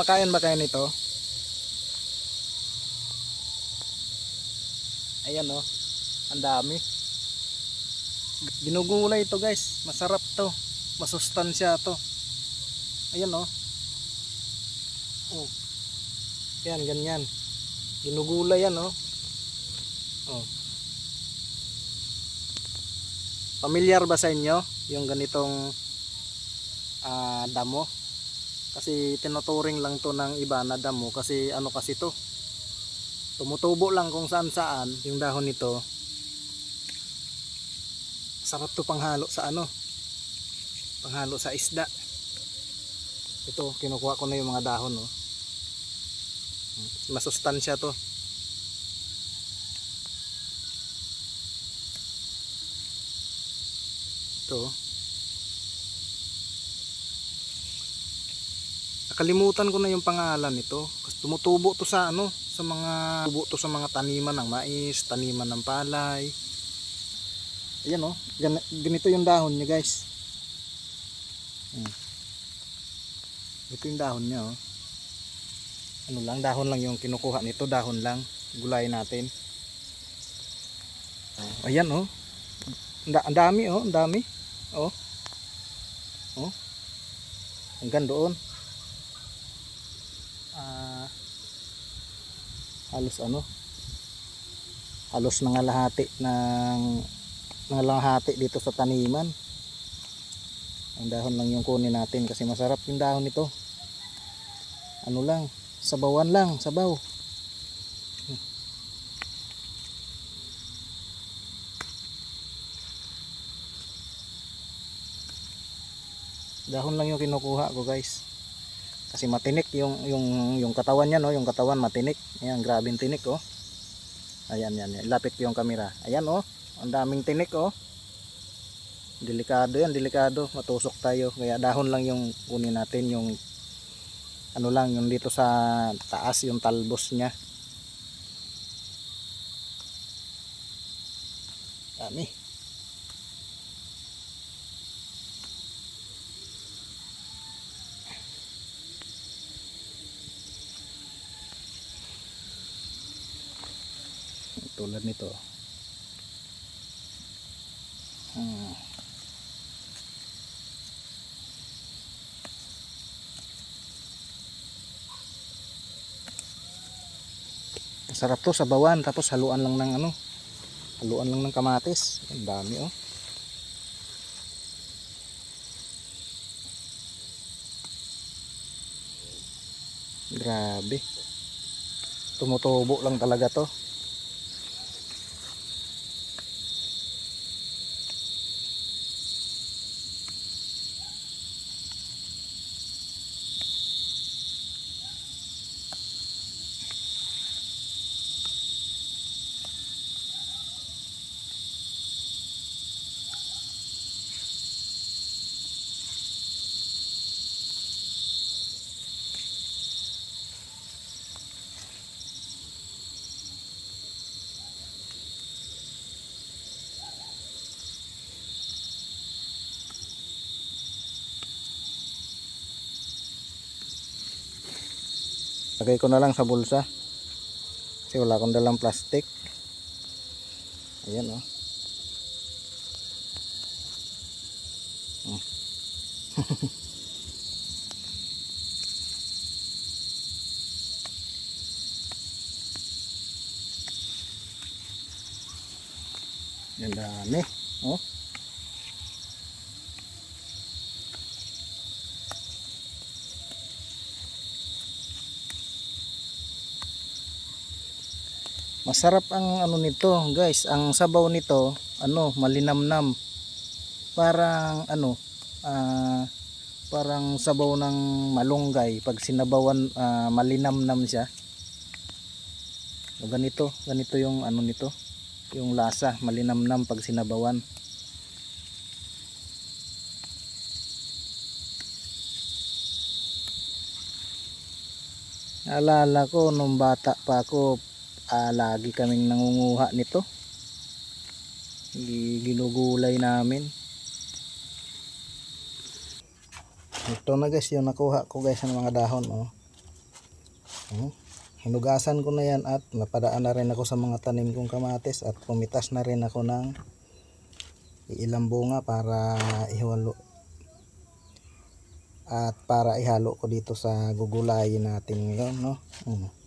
Makain ba kayo nito? Ayan oh. Ang dami. Ginugulay ito guys. Masarap to. Masustansya to. Ayan oh. Oh. Yan, ganyan. Ginugulay yan oh. Oh. Pamilyar ba sa inyo yung ganitong ah, damo? Kasi tinuturing lang to ng iba na damo kasi ano kasi to. Tumutubo lang kung saan saan yung dahon nito. Sarap to panghalo sa ano? Panghalo sa isda. Ito, kinukuha ko na yung mga dahon, no. Masustansya to. Ito. Nakalimutan ko na yung pangalan nito. Kasi tumutubo to sa ano, sa mga tubo to sa mga taniman ng mais, taniman ng palay. Ayan oh, gan- ganito yung dahon niya, guys. Hmm. Ito yung dahon niya oh. Ano lang, dahon lang yung kinukuha nito, dahon lang. Gulay natin. Oh, ayan oh. Ang da- ang dami oh, ang dami. Oh. Oh. Hanggang doon. Ah, halos ano? Halos nangalahati ng nangalahati dito sa taniman. Ang dahon lang yung kunin natin kasi masarap yung dahon nito. Ano lang, sabawan lang, sabaw. dahon lang yung kinukuha ko guys kasi matinik yung yung yung katawan niya no? Yung katawan matinik. Ayan grabing tinik oh. Ayan yan yan. lapit yung kamera ayan oh. Ang daming tinik oh. Delikado yan delikado. Matusok tayo. Kaya dahon lang yung kunin natin yung ano lang yung dito sa taas yung talbos niya. Dami tulad nito. Hmm. sarap to sa bawan tapos haluan lang ng ano haluan lang ng kamatis. Ang dami oh. Grabe. Tumutubo lang talaga to lagay ko na lang sa bulsa. Kasi wala akong dalang plastic. Ayan oh. Hmm. yan dami oh Masarap ang ano nito, guys. Ang sabaw nito, ano, malinamnam. Parang ano, ah, parang sabaw ng malunggay pag sinabawan ah, malinamnam siya. O ganito, ganito yung ano nito, yung lasa, malinamnam pag sinabawan. Alala ko nung bata pa ako, ah, lagi kaming nangunguha nito Gi- ginugulay namin ito na guys yung nakuha ko guys ng mga dahon oh. Hmm. Hinugasan ko na yan at napadaan na rin ako sa mga tanim kong kamatis at pumitas na rin ako ng ilang bunga para ihalo at para ihalo ko dito sa gugulayin natin ngayon no. Hmm.